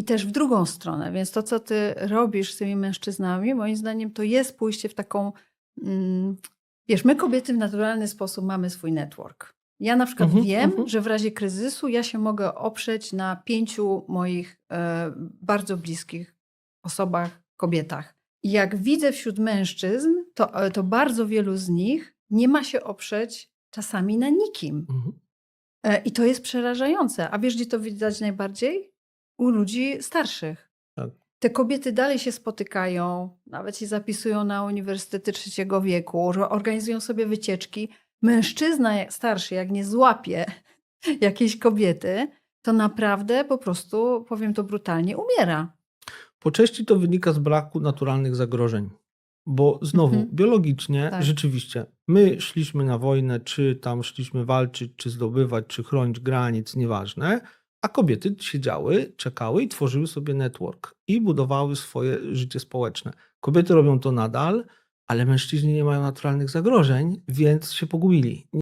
I też w drugą stronę. Więc to, co ty robisz z tymi mężczyznami, moim zdaniem, to jest pójście w taką. Mm, wiesz, my kobiety w naturalny sposób mamy swój network. Ja na przykład Mhm, wiem, mhm. że w razie kryzysu ja się mogę oprzeć na pięciu moich e, bardzo bliskich osobach, kobietach. I jak widzę wśród mężczyzn, to, e, to bardzo wielu z nich nie ma się oprzeć czasami na nikim. E, I to jest przerażające. A wiesz, gdzie to widać najbardziej? U ludzi starszych. Tak. Te kobiety dalej się spotykają, nawet się zapisują na uniwersytety trzeciego wieku, organizują sobie wycieczki. Mężczyzna starszy, jak nie złapie jakiejś kobiety, to naprawdę po prostu, powiem to brutalnie, umiera. Po części to wynika z braku naturalnych zagrożeń. Bo znowu, Mhm. biologicznie, Tak. rzeczywiście, my szliśmy na wojnę, czy tam szliśmy walczyć, czy zdobywać, czy chronić granic, nieważne, a kobiety siedziały, czekały i tworzyły sobie network i budowały swoje życie społeczne. Kobiety robią to nadal, ale mężczyźni nie mają naturalnych zagrożeń, więc się pogubili.